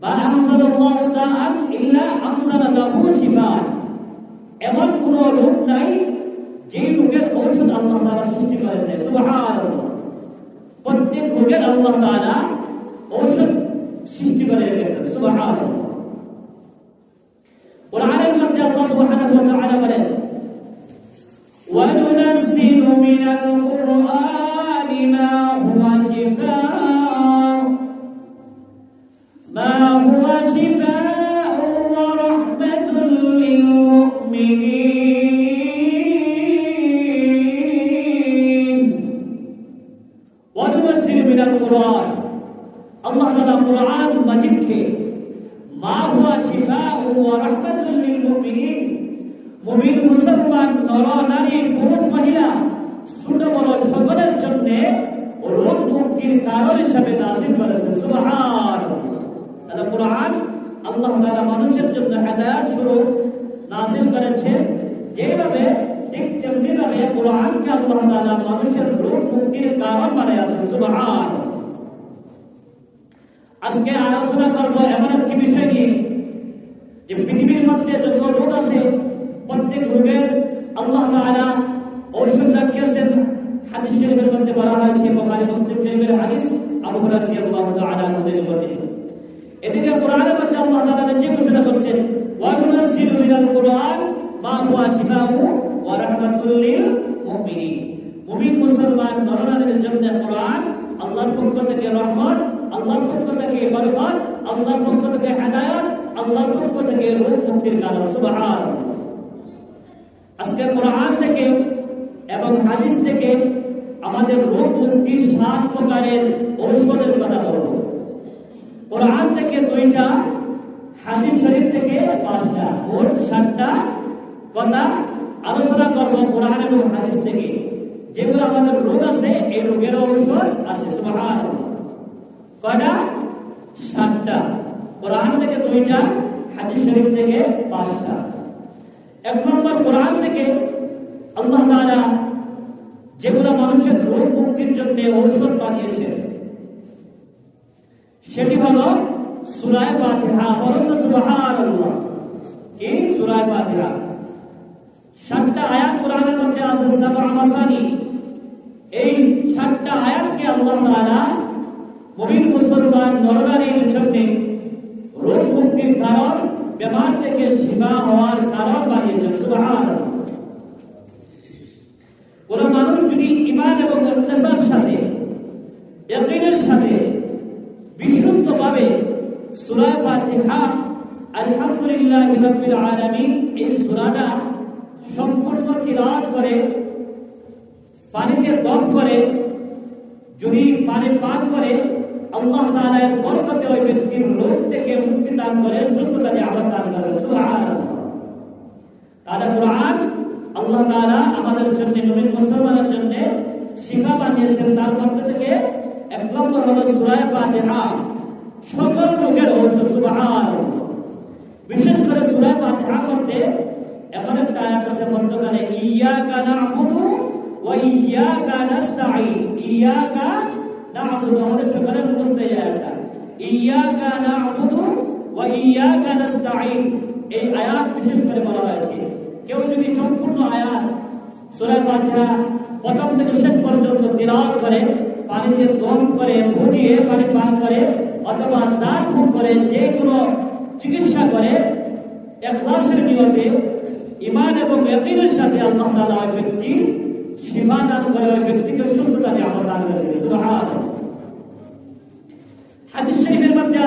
বা আনসালাল্লাহু তাআলা ইল্লা আনসালা লাহু শিফা এমন কোন রোগ নাই যেই রোগের ঔষধ আল্লাহ তাআলা সৃষ্টি করেন নাই সুবহানাল্লাহ প্রত্যেক রোগের আল্লাহ তাআলা ঔষধ সৃষ্টি করে রেখেছেন সুবহানাল্লাহ কোরআনের মধ্যে আল্লাহ সুবহানাহু ওয়া তাআলা বলেন وننزل من القرآن ما هو আজকে আলোচনা করব এমন একটি বিষয় নিয়ে যে পৃথিবীর মধ্যে যত রোগ আছে, প্রত্যেক রোগের আল্লাহ তাআলা ঔষধ রাখিয়েছেন হাদিস শরীফের মধ্যে বলা হয়েছে, বুখারী, মুসলিম শরীফের হাদিস, আবু হুরায়রা রাদিয়াল্লাহু তাআলা বর্ণিত। এদিকে কোরআনের মধ্যে আল্লাহ তাআলা যে ঘোষণা ওয়া মিনাল কোরআন মা হুয়া শিফাউ ওয়া রাহমাতুল লিল মুমিনিন। মুমিন মুসলমান জন্য কোরআন আল্লাহর পক্ষ থেকে রহমত আল্লাহর পক্ষ থেকে বরকত, আল্লাহর পক্ষ থেকে হেদায়েত, আল্লাহর পক্ষ থেকে রূহ মুক্তির কারণ। সুবহানাল্লাহ আজকে কোরআন থেকে এবং হাদিস থেকে আমাদের রোগ মুক্তির সাত প্রকারের ঔষধের কথা বলব। কোরআন থেকে দুইটা, হাদিস শরীফ থেকে পাঁচটা, মোট সাতটা কথা আলোচনা করব কোরআন এবং হাদিস থেকে। যেগুলো আমাদের রোগ আছে, এই রোগের ঔষধ আছে। সুবহান। কয়টা? সাতটা। কোরআন থেকে দুইটা, হাদিস শরীফ থেকে পাঁচটা। এক নম্বর, কোরআন থেকে আল্লাহ তাআলা যেগুলো মানুষের রোগ মুক্তির জন্য ঔষধ বানিয়েছেন, সেটি হলো সূরায়ে ফাতিহা। তো, সুবহানাল্লাহ। কি সূরায়ে ফাতিহা? সাতটা আয়াত কোরআনের মধ্যে আছে সাবআ মাসানি এই সাতটা আয়াতকে আল্লাহ তাআলা মুমিন মুসলমান নরনারীর জন্য রোগ মুক্তির কারণ, বেমার থেকে শিফা হওয়ার কারণ বানিয়েছেন। সুবহান কোন মানুষ যদি ইমান এবং ইখলাসের সাথে, ইয়াকিনের সাথে বিশুদ্ধভাবে সূরা ফাতিহা, আলহামদুলিল্লাহি রাব্বিল আলামিন এই সূরাটা সম্পূর্ণ তিলাওয়াত করে, পানিতে দম করে, যদি পানি পান করে আল্লাহ তাআলা এর বরকতে ওই ব্যক্তির রোগ থেকে মুক্তি দান করে সুস্থতা দিয়ে আবার দান করেন সুবহানাল্লাহ। কোরআন আল্লাহ তাআলা আমাদের জন্য মুমিন মুসলমানের জন্য শিফা বানিয়েছেন তার মধ্যে থেকে। এক নম্বর হলো সূরা ফাতিহা। সকল রোগের ঔষধ, সুবহানাল্লাহ। বিশেষ করে সূরা ফাতিহার মধ্যে এমন একটা আয়াত আছে মধ্যখানে ইয়াকা না'বুদু ওয়া ইয়াকা নাস্তাঈন ইয়াকা এই আয়াতটা ইয়াকা না'বুদু ওয়া ইয়াকা নাস্তাঈন। এই আয়াত বিশেষ করে বলা হয়েছে। কেউ যদি সম্পূর্ণ আয়াত, সূরা ফাতিহা প্রথম থেকে শেষ পর্যন্ত তিলাওয়াত করে, পানিতে দম করে, ফুটিয়ে পানি পান করে, অথবা চার ফুট যে কোনো চিকিৎসা করে একলাসের নিয়তে ইমান এবং ইয়াকিনের সাথে আল্লাহ ওই ব্যক্তি শিফা দান করে ব্যক্তিকে সুস্থতা দিয়ে আমার দান করে সুবহানাল্লাহ হাদিস শরীফের মধ্যে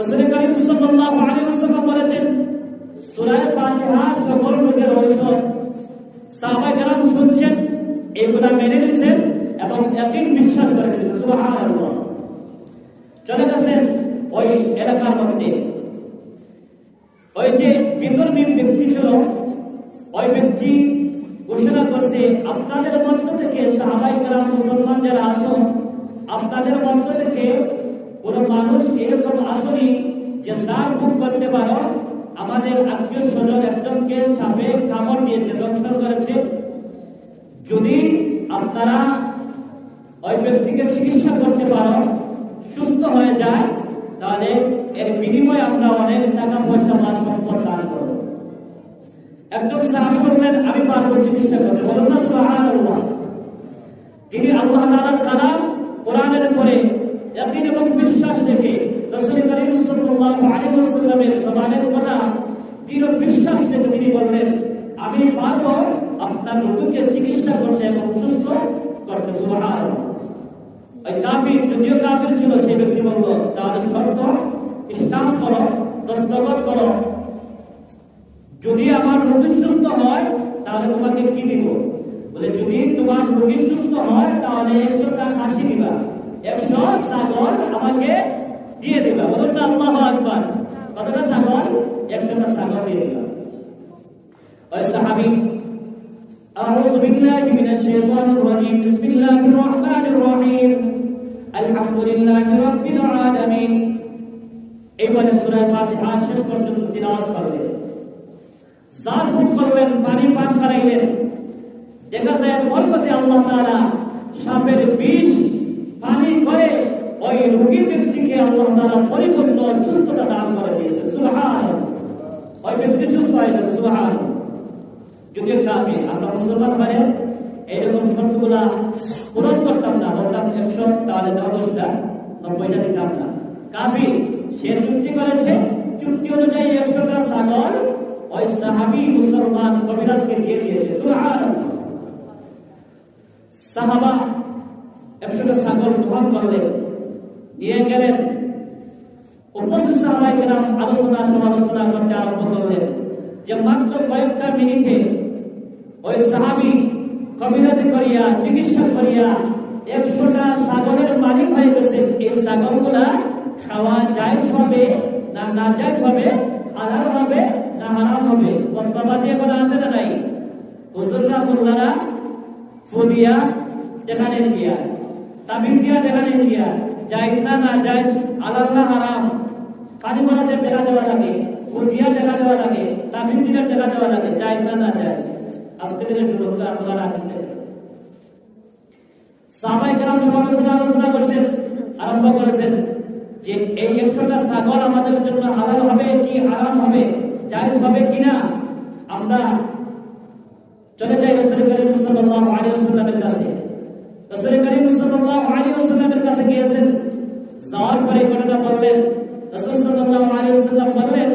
রাসূল করিম সাল্লাল্লাহু আলাইহি ওয়াসাল্লাম বলেছেন সূরা ফাতিহা সকল রোগের ঔষধ সাহাবায়ে কেরাম শুনছেন এগুলা মেনে নিয়েছেন এবং ইয়াকিন বিশ্বাস করে নিয়েছেন। সুবহানাল্লাহ। চলে গেছেন ওই এলাকার মধ্যে। ওই যে বিধর্মী ব্যক্তি ছিল, ওই ব্যক্তি ঘোষণা করছে, আপনাদের মধ্য থেকে সাহাবাই গ্রাম মুসলমান যারা আসুন আপনাদের মধ্য থেকে কোন মানুষ এরকম আসনি যে সার খুব করতে পারো। আমাদের আত্মীয় স্বজন একজনকে সাপে কামড় দিয়েছে, দংশন করেছে। যদি আপনারা ওই ব্যক্তিকে চিকিৎসা করতে পারো, সুস্থ হয়ে যায়, তাহলে এর বিনিময়ে আমরা অনেক টাকা পয়সা বা সম্পদ দান করব। একজন সাহাবি বললেন, আমি পারব চিকিৎসা করতে। বলুন না, সুবহানাল্লাহ। তিনি আল্লাহ তাআলার কালাম কোরআনের পরে ইয়াকিন এবং বিশ্বাস রেখে রাসূল কথা দৃঢ় বিশ্বাস রেখে তিনি বললেন আমি পারব করো যদি আমার রোগী সুস্থ হয়, তাহলে তোমাকে কি দিব? বলে, যদি তোমার রোগী সুস্থ হয়, তাহলে একশোটা হাসি দিবা। একশো ছাগল আমাকে দিয়ে দিবা বলুন না আল্লাহ আকবার কতটা ছাগল একশোটা ছাগল দিয়ে দিবা ওই সাহাবি أعوذ بالله من الشيطان الرجيم بسم الله الرحمن الرحيم الحمد لله رب العالمين এই বলে সূরা ফাতিহা শেষ পর্যন্ত তিলাওয়াত করলেন জান হুক করলেন পানি পান করাইলেন দেখা যায় বরকতে আল্লাহ তাআলা সাপের বিষ পানি করে ওই রোগী ব্যক্তিকে আল্লাহ তাআলা পরিপূর্ণ সুস্থতা দান করে দিয়েছেন। ওই ব্যক্তি সুস্থ হয়ে গেছে সুবহানাল্লাহ যদিও কাফি আমরা মুসলমান মানে এইরকম শর্তগুলা পূরণ করতাম না, বলতাম একশো তাহলে দশটা নব্বইটা দিতাম না। কাফি সে চুক্তি করেছে, চুক্তি অনুযায়ী একশোটা ছাগল ওই সাহাবি মুসলমান কবিরাজকে দিয়ে দিয়েছে সুবহানাল্লাহ সাহাবা একশোটা ছাগল গ্রহণ করলেন। নিয়ে গেলেন উপস্থিত সাহাবাই কেরাম আলোচনা, সমালোচনা করতে আরম্ভ করলেন যে মাত্র কয়েকটা মিনিটে ওই সাহাবি কবিরাজি করিয়া চিকিৎসা করিয়া একশোটা সাগরের মালিক হয়ে গেছে। এই সাগরগুলা খাওয়া জায়জ হবে না না জায়জ হবে? হালাল হবে না হারাম হবে? বর্তমানে এখন আছে না নাই? হুজুররা, মোল্লারা, ফুদিয়া যেখানে গিয়া তাবিল দিয়া যেখানে গিয়া জায়জ না না জায়জ আলাল না হারাম। পানি মরাদের দেখা দেওয়া লাগে ফুদিয়া দেখা দেওয়া লাগে তাবিল দিনের দেখা দেওয়া লাগে জায়জ না না জায়জ আজকে থেকে শুরু হলো আপনারা রাখছেন সাহাবাই কেরাম সমালোচনা আলোচনা করছেন, আরম্ভ করেছেন যে এই একশোটা ছাগল আমাদের জন্য হালাল হবে কি হারাম হবে, জায়েজ হবে কিনা আমরা চলে যাই রসুল করিম সাল্লাল্লাহু আলাইহি ওয়াসাল্লামের কাছে। রসুল করিম সাল্লাল্লাহু আলাইহি ওয়াসাল্লামের কাছে গিয়েছেন। যাওয়ার পরে ঘটনা বললেন, রসুল সাল্লাল্লাহু আলাইহি ওয়াসাল্লাম বললেন,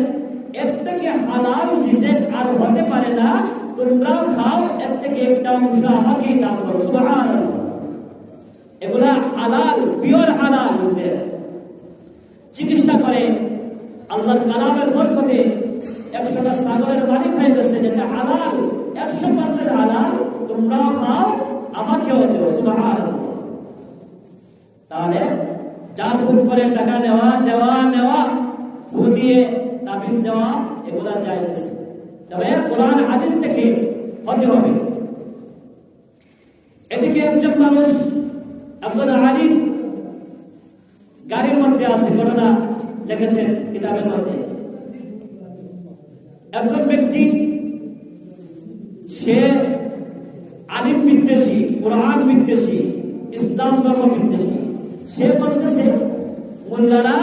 এর থেকে হালাল জিনিস আর হতে পারে না তোমরাও খাও, এর থেকে একটা অংশ আমাকেই দান করো। সুবহানাল্লাহ। এগুলা হালাল, পিওর হালাল বুঝলেন চিকিৎসা করে আল্লাহর কালামের বরকতে একশোটা সাগরের মালিক হয়ে গেছে যেটা হালাল, একশো পার্সেন্ট হালাল তোমরাও খাও, আমাকেও দেও সুবহান তাহলে যার ভুল করে টাকা নেওয়া, দেওয়া, নেওয়া ফু দিয়ে তাবিজ দেওয়া, এগুলা জায়েজ তবে কোরআন, হাদিস থেকে হতে হবে। এদিকে একজন মানুষ, একজন আলিম, গাড়ির মধ্যে আছে, ঘটনা লিখেছেন কিতাবের মধ্যে। একজন ব্যক্তি, সে আলিম বিদ্বেষী কোরআন বিদ্বেষী ইসলাম ধর্ম বিদ্বেষী সে বলতেছে মোল্লারা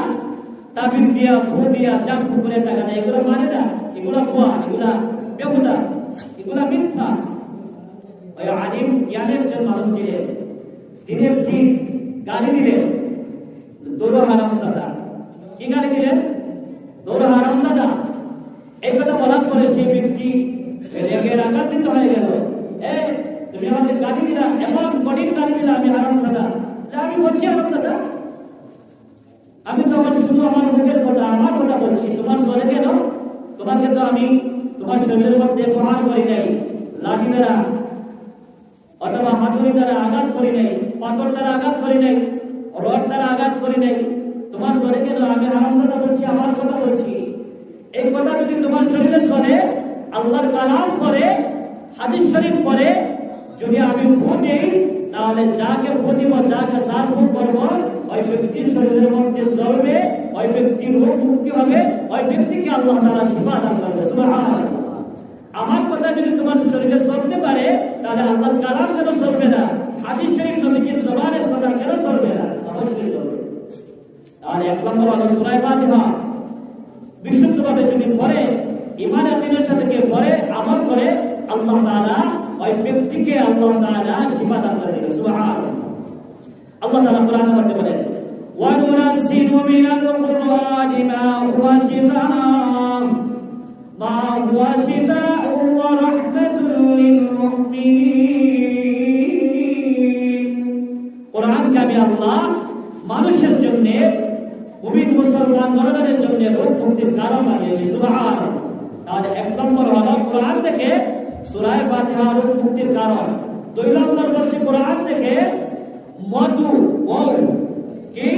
তাবিল দিয়া ফু দিয়া জাম করে টাকা দেয় এগুলো মানে না এগুলা কুয়া এগুলা বেহুদা এগুলা মিথ্যা ওই আলিম জ্ঞানের একজন মানুষ ছিলেন তিনি একটি গালি দিলেন দৌড় হারাম সাদা কি গালি দিলেন দৌড় হারাম সাদা এই কথা বলার পরে সেই ব্যক্তি রেগের আঘাতিত হয়ে গেল এ তুমি আমাকে গালি দিলা এমন কঠিন গালি দিলা আমি হারাম সাদা আমি বলছি হারাম সাদা আমার মুখের কথা আমার কথা বলছি, তোমার চলে গেল তোমাকে তো আমি তোমার শরীরের মধ্যে প্রহার করি নাই, লাঠি দ্বারা, অথবা হাতুড়ি দ্বারা আঘাত করি নাই, পাথর দ্বারা আঘাত করি নাই, রড দ্বারা আঘাত করি নাই। তোমার চলে গেল আমি হারামজাদা বলছি, আমার কথা বলছি। এই কথা যদি তোমার শরীরে চলে আল্লাহর কালাম পরে হাদিস শরীফ পরে যদি আমি ফু দেই তাহলে যাকে ফু দিব যাকে যার ফু করব ওই ব্যক্তির শরীরের মধ্যে চলবে ওই ব্যক্তির রোগ মুক্তি হবে, ওই ব্যক্তিকে আল্লাহ তাআলা শিফা দান করবে। আমার কথা যদি তোমার শরীরে চলতে পারে, তাহলে আল্লাহর কালাম কেন চলবে না? হাদিস শরীফ নবীজির জবানের কথা কেন চলবে না? অবশ্যই চলবে। তাহলে এক নম্বর হলো সুরাই ফাতিহা। বিশুদ্ধভাবে যদি পড়ে ইমান দিনের সাথে কে পড়ে, আমল করে, আল্লাহ তাআলা ওই ব্যক্তিকে আল্লাহ তাআলা শিফা দান করে দিবেন সুবহানাল্লাহ। আল্লাহ তাআলা কোরআনে মধ্যে বলেন ওয়া নুনাজ্জিলু মিনাল কুরআনি মা হুয়া শিফা মা হুয়া শিফা ওয়া রাহমাতুল লিল মুমিনিন। কোরআন কামি আল্লাহ মানুষের জন্য, মুমিন মুসলমান জনগণের জন্য রূপ মুক্তির কারণ বানিয়েছে, সুবহানাল্লাহ। তাহলে এক নম্বর হলো কোরআন থেকে সূরায়ে ফাতিহা রোগ মুক্তির কারণ। দুই নম্বর বলছে কোরআন থেকে মধু মৌ কি?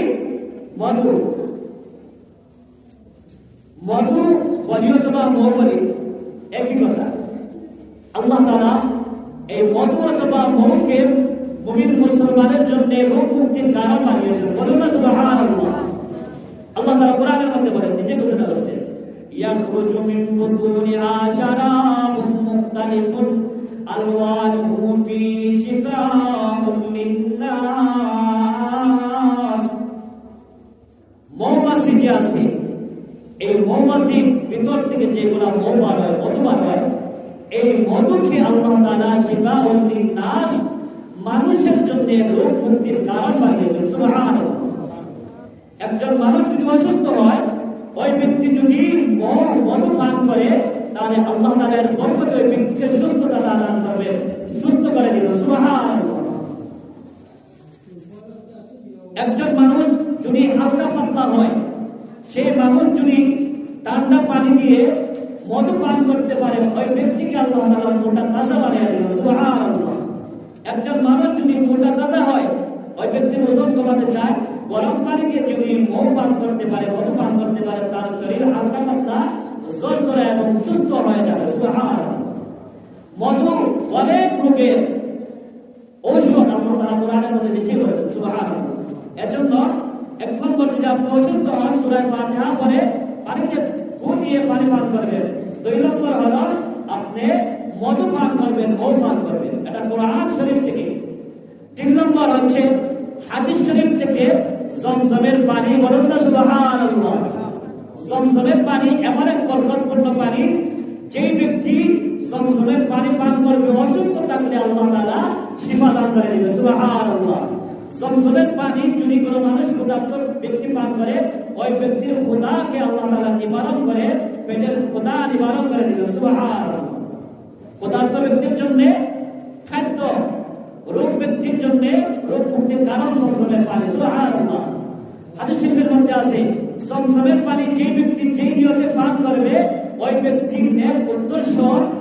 মধু। মধু বলি অথবা মৌ বলি, একই কথা। আল্লাহ তাআলা এই মধু অথবা মৌকে মুমিন মুসলমানের জন্য রোগ মুক্তির কারণ বানিয়েছেন। বলুন সুবহানাল্লাহ। আল্লাহ তাআলা কোরআনের মধ্যে বলেন, নিজে ঘোষণা করছেন। ইয়াখরুজু মিন বুতুনিহা শারাবুন মুখতালিফুন আলওয়ানুহু ফি শিফাউন লিন্নাস মৌমাছি যে আছে, এই মৌমাছির ভিতর থেকে যেগুলা মৌ বার হয় মধু বার হয়, এই মধুকে আল্লাহ তাআলা শিফাউন লিন্নাস মানুষের জন্য রোগ মুক্তির কারণ বানিয়েছেন। একজন মানুষ যদি অসুস্থ হয় ব্যক্তি যদি মৌ- মধু পান করে, তাহলে আল্লাহ তাআলার বরকতে ওই ব্যক্তিকে সুস্থতা দান করবে। সুস্থ করে দিল একজন মানুষ যদি হালকা পাতলা হয় সেই মানুষ যদি ঠান্ডা পানি দিয়ে মধু পান করতে পারে, ওই ব্যক্তিকে আল্লাহ তাআলা মোটা তাজা বানিয়ে দিল, সুবহানাল্লাহ। একজন মানুষ যদি মোটা তাজা হয়, ওই ব্যক্তির ওজন কমাতে চায় গরম পানি দিয়ে যদি মৌ পান করতে পারে মধু পান করতে পারে, তার শরীর হালকা পাতলা জোর জোরে এবং সুস্থ হয়ে যাবে। মধু অনেক রোগের ঔষধ আল্লাহ তাআলা কোরআনের মধ্যে লিখে বলেছেন সুবহানাল্লাহ। এজন্য এক নম্বর যদি আপনি অসুস্থ হন, সূরা ফাতিহা পড়ে পানিতে ফু দিয়ে পানি পান করবেন। দুই নম্বর হলো আপনি মধু পান করবেন মৌ পান করবেন। এটা কোরআন শরীফ থেকে। তিন নম্বর হচ্ছে হাদিস শরীফ থেকে জমজমের পানি বলুন না সুবহানাল্লাহ। জমজমের পানি এমন এক বরকতপূর্ণ পানি, যেই ব্যক্তি জমজমের পানি পান করবে, অসুস্থ থাকলে আল্লাহ তাআলা শিফা দান করে দিবে, সুবহানাল্লাহ। জমজমের পানি যদি কোনো মানুষ ক্ষুধার্ত ব্যক্তি পান করে, ওই ব্যক্তির ক্ষুধাকে আল্লাহ তাআলা নিবারণ করে, পেটের ক্ষুধা নিবারণ করে দিবে, সুবহানাল্লাহ। ক্ষুধার্ত ব্যক্তির জন্য জন্য রোগ মুক্তির কারণ জমজমের পানি মধ্যে আছে জমজমের পানি যে ব্যক্তি যেই নিয়তে পান করবে, ওই ব্যক্তির উদ্দেশ্য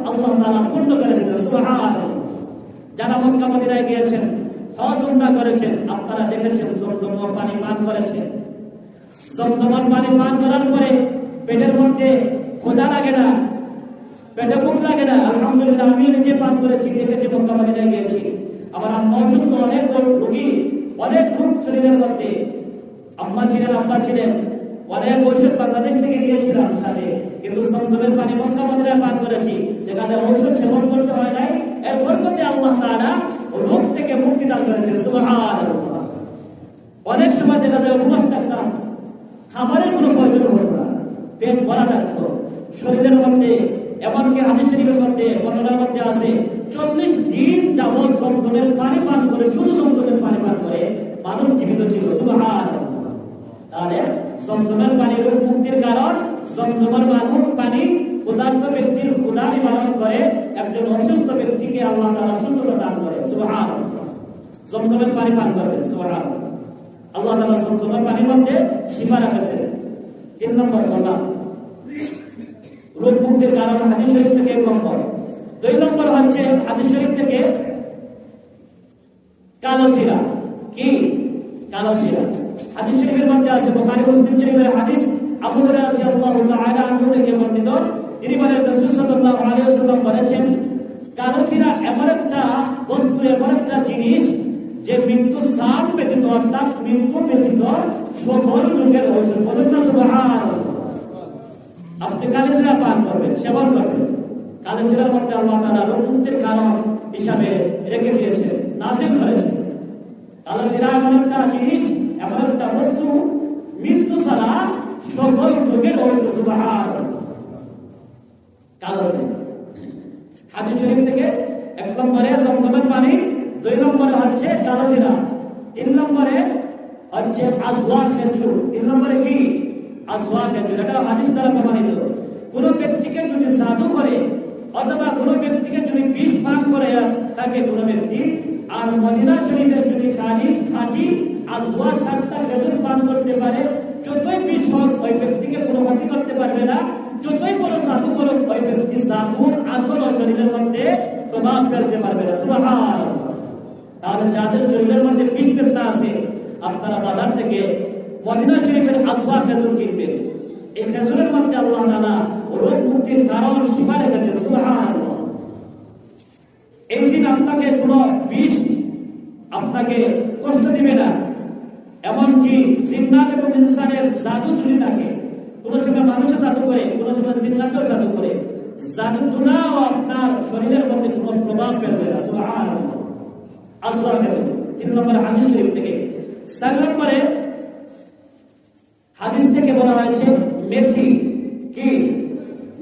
আল্লাহ পূর্ণ করে যারা মক্কা মদিনায় গিয়েছেন করেছেন, আপনারা দেখেছেন জমজমের পানি পান করেছেন জমজমের পানি পান করার পরে পেটের মধ্যে ক্ষুধা লাগে না, পেটে লাগে না, আলহামদুলিল্লাহ আমি নিজে পান করেছি দেখেছি মক্কা মদিনায় গিয়েছি। আমার আম্মা অসুস্থ অনেক রোগী, অনেক রোগ শরীরের মধ্যে আম্মা ছিলেন আব্বা ছিলেন। অনেক ঔষধ বাংলাদেশ থেকে দিয়েছিলাম সাথে কিন্তু সংসদের পানি মক্কা মদিনায় পান করেছি। যেখানে ঔষধ সেবন করতে হয় নাই। এর বরকতে আল্লাহ তাআলা রোগ থেকে মুক্তি দান করেছেন। সুবহানাল্লাহ। অনেক সময় দেখা যায় উপবাস থাকতাম। খাবারের কোনো প্রয়োজন হতো না। পেট ভরা থাকতো। শরীরের মধ্যে, এমনকি হাদিস শরীফের মধ্যে, বর্ণনার মধ্যে আছে চল্লিশ দিন যাবৎ জমজমের পানি পান করে, শুধু জমজমের পানি পান করে মানুষ জীবিত ছিল। সুবহানাল্লাহ। তাহলে জমজমের পানি রোগ মুক্তির কারণ। জমজমের মানুষ পানি ক্ষুধার্ত ব্যক্তির ক্ষুধা নিবারণ করে, একজন অসুস্থ ব্যক্তিকে আল্লাহ তাআলা সুস্থতা দান করে। সুবহানাল্লাহ। জমজমের পানি পান করবেন। সুবহানাল্লাহ। আল্লাহ তাআলা জমজমের পানির মধ্যে শিফা রাখেছেন। তিন নম্বর বললাম রোগ মুক্তির কারণ শরীফ থেকে এক নম্বর। দুই নম্বর হচ্ছে হাদিস শরীফ থেকে কালো সিরা কি? কালো সিরা হাদিস শরীফের মধ্যে আছে বুখারী, মুসলিম শরীফের হাদিস। আবু রাদিয়াল্লাহু তাআলা আনহু থেকে বর্ণিত। তিনি বলেন, রাসূল সাল্লাল্লাহু আলাইহি ওয়াসাল্লাম বলেছেন কালোজিরা এমন একটা বস্তু, এমন একটা জিনিস যে মৃত্যু সাপ ব্যতীত, অর্থাৎ মৃত্যু ব্যতীত সকল রোগের ঔষধ। বলুন না সুবহানাল্লাহ। আপনি কালেজিরা পান করবেন, সেবন করবেন। কালেজিরার মধ্যে আল্লাহ তাআলা রোগ কারণ হিসাবে রেখে দিয়েছে নাজিল করেছে। কালেজিরা এমন একটা জিনিস এমন একটা বস্তু, মৃত্যু ছাড়া সকল রোগের ঔষধ সুবহানাল্লাহ। কালেজিরা হাদিস শরীফ থেকে এক নম্বরে জমজমের পানি, দুই নম্বরে হচ্ছে কালোজিরা তিন নম্বরে হচ্ছে আজওয়া খেজুর, তিন নম্বরে কি? আজওয়া খেজুর। এটা হাদিস দ্বারা প্রমাণিত। কোন ব্যক্তিকে যদি সাধু করে অথবা কোন ব্যক্তিকে যদি বিষ পান করে, তাকে কোন ব্যক্তি আর মদিনা শরীফের যদি খালিস খাঁটি আজওয়া সাতটা খেজুর পান করতে পারে, যতই বিষ হোক, ওই ব্যক্তিকে কোনো ক্ষতি করতে পারবে না। যতই বড় সাধু করুক, ওই ব্যক্তি সাধুর আসল শরীরের মধ্যে প্রভাব ফেলতে পারবে না। সুবহান তাহলে যাদের শরীরের মধ্যে বিষ বেদনা আছে, আপনারা বাজার থেকে মদিনা শরীফের আসওয়া খেজুর কিনবেন। এই খেজুরের মধ্যে আল্লাহ তাআলা রোগ মুক্তির কারণ শিফা রেখেছেন সুবহান এই দিন আপনাকে কোনো বিষ আপনাকে কষ্ট দিবে না। এমনকি সিন্নাত এবং ইনসানের জাদু যদি থাকে, কোন সময় মানুষের জাদু করে, কোন সময় সিন্নাতেও জাদু করে। জাদু দুনাও আপনার শরীরের মধ্যে কোনো প্রভাব ফেলবে না, সুবহানাল্লাহ। আল্লাহ তিন নম্বর হাদিস শরীফ থেকে। চার নম্বরে হাদিস থেকে বলা হয়েছে মেথি, কি?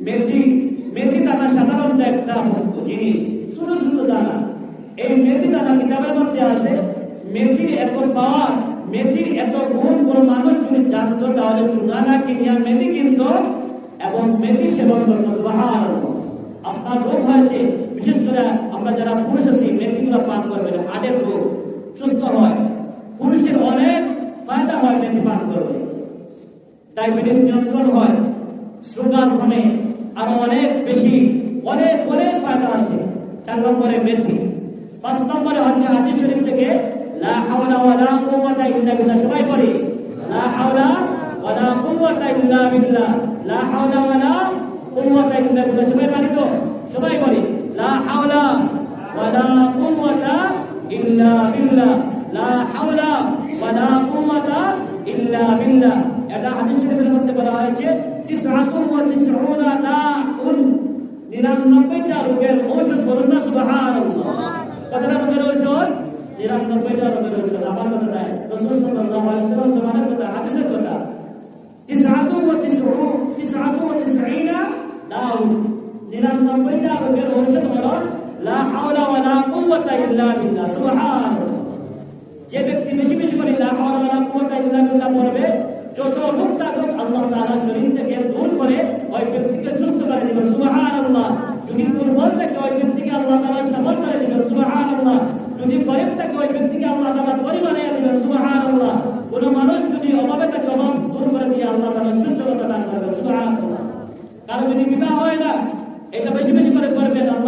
মেথি মেথি দানা সাধারণত একটা জিনিস, ছোট ছোট দানা। এই মেথি দানা কিতাবের মধ্যে আছে মেথির এত পাওয়ার মেথির এত গুণ, কোন মানুষ যদি জানতো, তাহলে সুনানা কিনিয়া মেথি কিনতো এবং মেথি সেবন করতো সুবহান আপনার রোগ হয়েছে, বিশেষ করে আমরা যারা পুরুষ আছি, মেথিগুলো পান করবেন, হাড়ের রোগ, সুস্থ হয়। পুরুষের অনেক ফায়দা হয় মেথি পান করবে ডায়াবেটিস নিয়ন্ত্রণ হয়। সুগার কমে আরও অনেক বেশি, অনেক অনেক ফায়দা আছে। চার নম্বরে মেথি। পাঁচ নম্বরে হচ্ছে হাদিস শরীফ থেকে, লা হাওলা ওয়ালা কুওয়াতা ইল্লা বিল্লাহ সবাই পড়ি। লা হাওলা ওয়ালা কুওয়াতা ইল্লা বিল্লাহ লা হাওলা ওয়ালা কুওয়াতা ইল্লা বিল্লাহ সবাই পারি তো সবাই পড়ি। লা হাওলা ওয়ালা কুওয়াতা ইল্লা বিল্লাহ লা হাওলা ওয়ালা কুওয়াতা ইল্লা বিল্লাহ এটা হাদিস শরীফের মধ্যে বলা হয়েছে, তিসআতুন ওয়া তিসউনা দাউন। 99টা রোগের ঔষধ বলুন না, সুবহানাল্লাহ। কতটা রোগের ঔষধ? 99টা রোগের ঔষধ। আমার কথা নয় রাসূল সাল্লাল্লাহু আলাইহি ওয়াসাল্লাম সমানের কথা, হাদিসের কথা। তিসআতুন ওয়া তিসউন তিসআতুন ওয়া তিসঈনা দাউন। 99টা রোগের ঔষধ হলো, লা হাওলা ওয়া লা কুওয়াতা ইল্লা বিল্লাহ। সুবহানাল্লাহ। যে ব্যক্তি বেশি বেশি করে লা হাওলা ওয়া লা কুওয়াতা ইল্লা বিল্লাহ পড়বে যত রোগ থাকুক, আল্লাহ থেকে দূর করে ওই ব্যক্তিকে সুস্থ করে দিবেন। সুবহানাল্লাহ। যদি দুর্বল থাকে ওই ব্যক্তিকে আল্লাহ সবল করে দিবেন। সুবহানাল্লাহ। যদি গরিব থাকে ওই ব্যক্তিকে আল্লাহ বানিয়ে দিবেন। সুবহানাল্লাহ। কোন মানুষ যদি অভাবে থাকে, অভাব দূর করে দিয়ে আল্লাহ তাআলা সুস্থতা দান করবেন। যদি বিবাহ হয় না, এটা বেশি বেশি করে করবেন।